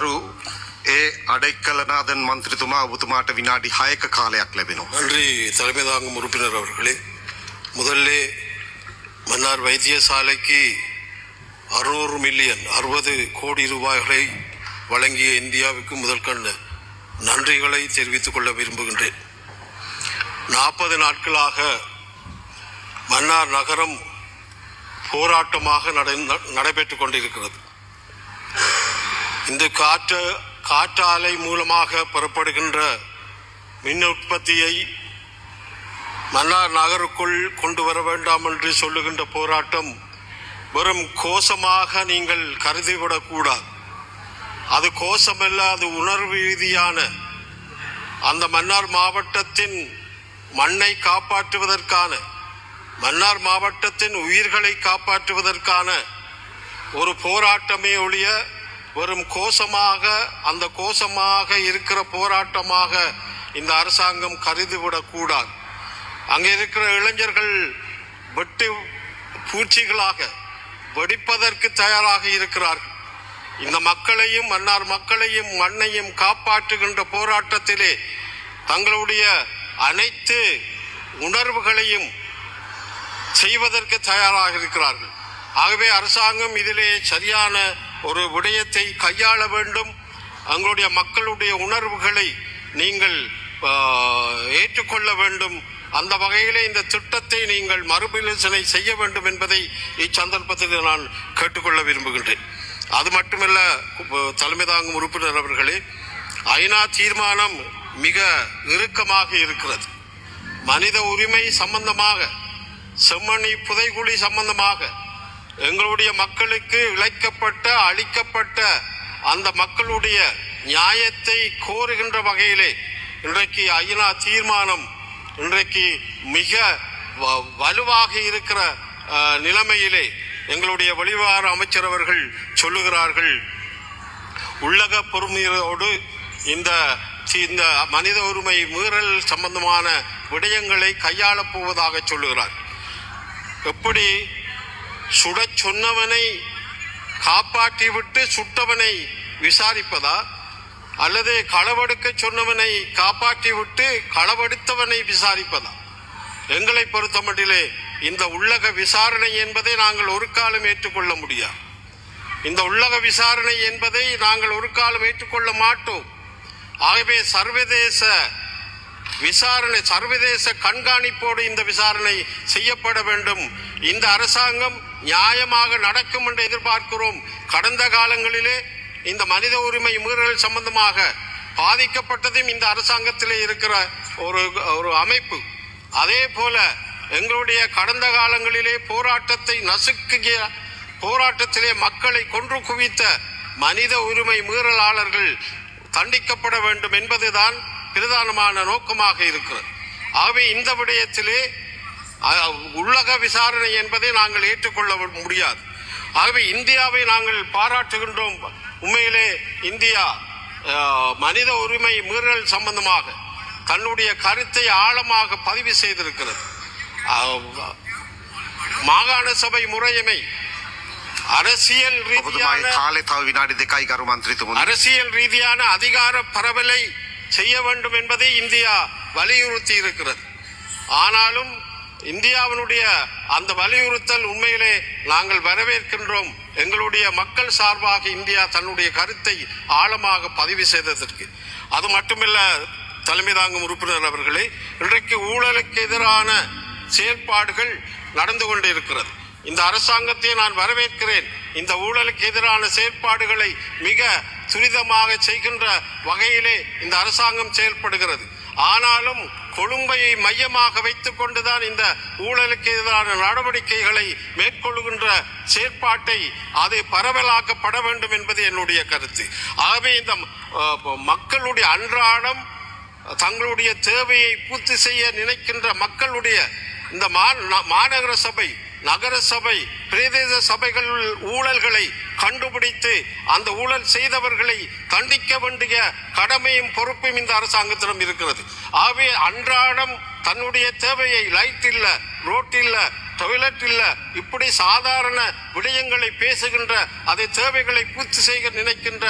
ගරු ඒ අඩෙක්කලනාදන් මන්ත්‍රතුමා ඔබතුමාට විනාඩි හයක කාලයක් ලැබෙනවා. நன்றி தலைமை தாங்கும் உறுப்பினர் அவர்களே முதல்ல மன்னார் வைத்தியசாலைக்கு அறுநூறு மில்லியன் அறுபது கோடி ரூபாய்களை வழங்கிய இந்தியாவுக்கு முதற்கண் நன்றிகளை தெரிவித்துக் கொள்ள விரும்புகின்றேன் நாற்பது நாட்களாக மன்னார் நகரம் போராட்டமாக நடை- நடைபெற்றுக் கொண்டிருக்கிறது இந்த காற்று காற்றாலை மூலமாக புறப்படுகின்ற மின் உற்பத்தியை மன்னார் நகருக்குள் கொண்டு வர வேண்டாம் என்று சொல்லுகின்ற போராட்டம் வெறும் கோஷமாக நீங்கள் கருதிவிடக்கூடாது அது கோஷமல்ல அது உணர்வு ரீதியான. அந்த மன்னார் மாவட்டத்தின் மண்ணை காப்பாற்றுவதற்கான மன்னார் மாவட்டத்தின் உயிர்களை காப்பாற்றுவதற்கான ஒரு போராட்டமே ஒழிய வெறும் கோஷமாக அந்த கோஷமாக இருக்கிற போராட்டமாக இந்த அரசாங்கம் கருதிவிடக்கூடாது. அங்கே இருக்கிற இளைஞர்கள் வெட்டு பூச்சிகளாக வெடிப்பதற்கு தயாராக இருக்கிறார்கள். இந்த மக்களையும் மன்னார் மக்களையும் மண்ணையும் காப்பாற்றுகின்ற போராட்டத்திலே தங்களுடைய அனைத்து உணர்வுகளையும் செய்வதற்கு தயாராக இருக்கிறார்கள். ஆகவே அரசாங்கம் இதிலே சரியான ஒரு விடயத்தை கையாள வேண்டும். அவங்களுடைய மக்களுடைய உணர்வுகளை நீங்கள் ஏற்றுக்கொள்ள வேண்டும். அந்த வகையிலே இந்த திட்டத்தை நீங்கள் மறுபரிசீலனை செய்ய வேண்டும் என்பதை இச்சந்தர்ப்பத்தில் நான் கேட்டுக்கொள்ள விரும்புகின்றேன். அது மட்டுமல்ல தலைமை தாங்கும் உறுப்பினர் அவர்களே ஐநா தீர்மானம் மிக இறுக்கமாக இருக்கிறது. மனித உரிமை சம்பந்தமாக செம்மணி புதைகுழி சம்பந்தமாக எங்களுடைய மக்களுக்கு இழைக்கப்பட்ட அளிக்கப்பட்ட அந்த மக்களுடைய நியாயத்தை கோருகின்ற வகையிலே இன்றைக்கு ஐநா தீர்மானம் இன்றைக்கு மிக வ- வலுவாக இருக்கிற நிலைமையிலே எங்களுடைய வெளிவார அமைச்சர் அவர்கள் சொல்லுகிறார்கள். உள்ளக பொறுமையோடு இந்த சி- இந்த மனித உரிமை மீறல் சம்பந்தமான விடயங்களை கையாளப் போவதாக சொல்லுகிறார். எப்படி சுடச் சொன்னவனை காப்பாற்றிவிட்டு சுட்டவனை விசாரிப்பதா? அல்லது களவெடுக்க சொன்னவனை காப்பாற்றிவிட்டு களவெடுத்தவனை விசாரிப்பதா? எங்களை பொறுத்தமட்டிலே இந்த உள்ளக விசாரணை என்பதை நாங்கள் ஒரு காலம் ஏற்றுக்கொள்ள முடியாது. இந்த உள்ளக விசாரணை என்பதை நாங்கள் ஒரு காலம் ஏற்றுக்கொள்ள மாட்டோம். ஆகவே சர்வதேச விசாரணை சர்வதேச கண்காணிப்போடு இந்த விசாரணை செய்யப்பட வேண்டும். இந்த அரசாங்கம் நியாயமாக நடக்கும் என்று எதிர்பார்க்கிறோம். கடந்த காலங்களிலே இந்த மனித உரிமை மீறல் சம்பந்தமாக பாதிக்கப்பட்டதும் இந்த அரசாங்கத்திலே இருக்கிற ஒரு ஒரு அமைப்பு. அதே போல எங்களுடைய கடந்த காலங்களிலே போராட்டத்தை நசுக்கிய போராட்டத்திலே மக்களை கொன்று குவித்த மனித உரிமை மீறலாளர்கள் தண்டிக்கப்பட வேண்டும் என்பதுதான் பிரதானமான நோக்கமாக இருக்கிறது. ஆகவே இந்த விடயத்திலே உள்ளக விசாரணை என்பதை நாங்கள் ஏற்றுக்கொள்ள முடியாது. ஆகவே இந்தியாவை நாங்கள் பாராட்டுகின்றோம். உண்மையிலே இந்தியா மனித உரிமை மீறல் சம்பந்தமாக தன்னுடைய கருத்தை ஆழமாக பதிவு செய்திருக்கிறது. மாகாண சபை முறையமை அரசியல் ரீதியான அரசியல் ரீதியான அதிகார பரவலை செய்ய வேண்டும் என்பதை இந்தியா வலியுறுத்தி இருக்கிறது. ஆனாலும் இந்தியாவினுடைய அந்த வலியுறுத்தல் உண்மையிலே நாங்கள் வரவேற்கின்றோம். எங்களுடைய மக்கள் சார்பாக இந்தியா தன்னுடைய கருத்தை ஆழமாக பதிவு செய்ததற்கு. அது மட்டுமல்ல தலைமை தாங்கும் உறுப்பினர் அவர்களே இன்றைக்கு ஊழலுக்கு எதிரான செயல்பாடுகள் நடந்து கொண்டிருக்கிறது. இந்த அரசாங்கத்தை நான் வரவேற்கிறேன். இந்த ஊழலுக்கு எதிரான செயல்பாடுகளை மிக துரிதமாக செய்கின்ற வகையிலே இந்த அரசாங்கம் செயல்படுகிறது. ஆனாலும் கொழும்பையை மையமாக வைத்துக் கொண்டுதான் இந்த ஊழலுக்கு எதிரான நடவடிக்கைகளை மேற்கொள்கின்ற செயற்பாட்டை அதை பரவலாக்கப்பட வேண்டும் என்பது என்னுடைய கருத்து. ஆகவே இந்த மக்களுடைய அன்றாடம் தங்களுடைய தேவையை பூர்த்தி செய்ய நினைக்கின்ற மக்களுடைய இந்த மா- ந- மாநகர சபை நகர சபை பிரதேச சபைகள் ஊழல்களை கண்டுபிடித்து அந்த ஊழல் செய்தவர்களை தண்டிக்க வேண்டிய கடமையும் பொறுப்பும் இந்த அரசாங்கத்திடம் இருக்கிறது. ஆகவே அன்றாடம் தன்னுடைய தேவையை லைட் இல்ல ரோட் இல்ல டொய்லெட் இல்ல இப்படி சாதாரண விடயங்களை பேசுகின்ற அதை தேவைகளை பூர்த்தி செய்ய நினைக்கின்ற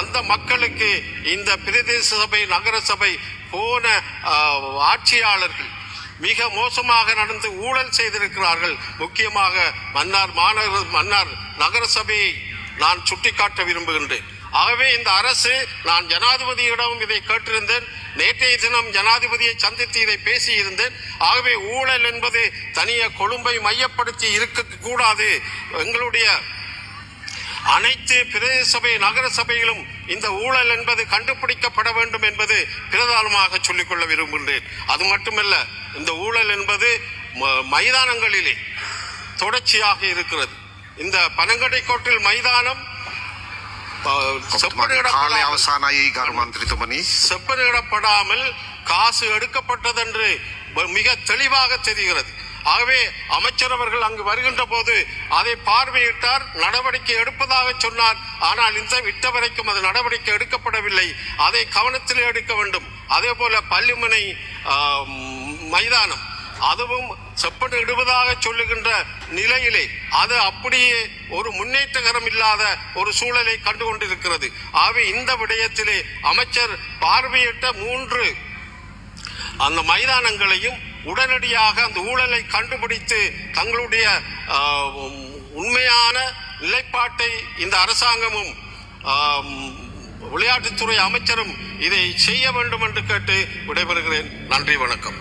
அந்த மக்களுக்கு இந்த பிரதேச சபை நகர சபை போன ஆட்சியாளர்கள் மிக மோசமாக நடந்து ஊழல் செய்திருக்கிறார்கள். முக்கியமாக மன்னார் மாநகர மன்னார் நகரசபையை நான் சுட்டிக்காட்ட விரும்புகின்றேன். ஆகவே இந்த அரசு நான் ஜனாதிபதியிடம் இதை கேட்டிருந்தேன். நேற்றைய தினம் ஜனாதிபதியை சந்தித்து இதை பேசியிருந்தேன். ஆகவே ஊழல் என்பது தனிய கொழும்பை மையப்படுத்தி இருக்கக்கூடாது எங்களுடைய அனைத்து பிரதேச சபை நகர சபையிலும் இந்த ஊழல் என்பது கண்டுபிடிக்கப்பட வேண்டும் என்பது பிரதானமாக சொல்லிக்கொள்ள விரும்புகின்றேன். அது மட்டுமல்ல இந்த ஊழல் என்பது மைதானங்களிலே தொடர்ச்சியாக இருக்கிறது. இந்த பனங்கடை கோட்டில் மைதானம் செப்பனிடப்படாமல் காசு எடுக்கப்பட்டது என்று மிக தெளிவாக தெரிகிறது. ஆகவே அமைச்சரவர்கள் அங்கு வருகின்ற போது அதை பார்வையிட்டார் நடவடிக்கை எடுப்பதாக சொன்னார். ஆனால் இந்த விட்ட வரைக்கும் அது நடவடிக்கை எடுக்கப்படவில்லை. அதை கவனத்தில் எடுக்க வேண்டும். அதே போல பள்ளிமனை மைதானம். அதுவும் செப்பட்டு இடுவதாக சொல்லுகின்ற நிலையிலே அது அப்படியே ஒரு முன்னேற்றகரம் இல்லாத ஒரு சூழலை கண்டு கொண்டிருக்கிறது ஆகவே இந்த விடயத்திலே அமைச்சர் பார்வையிட்ட மூன்று அந்த மைதானங்களையும் உடனடியாக அந்த ஊழலை கண்டுபிடித்து தங்களுடைய உண்மையான நிலைப்பாட்டை இந்த அரசாங்கமும் விளையாட்டுத்துறை அமைச்சரும் இதை செய்ய வேண்டும் என்று கேட்டு விடைபெறுகிறேன். நன்றி வணக்கம்.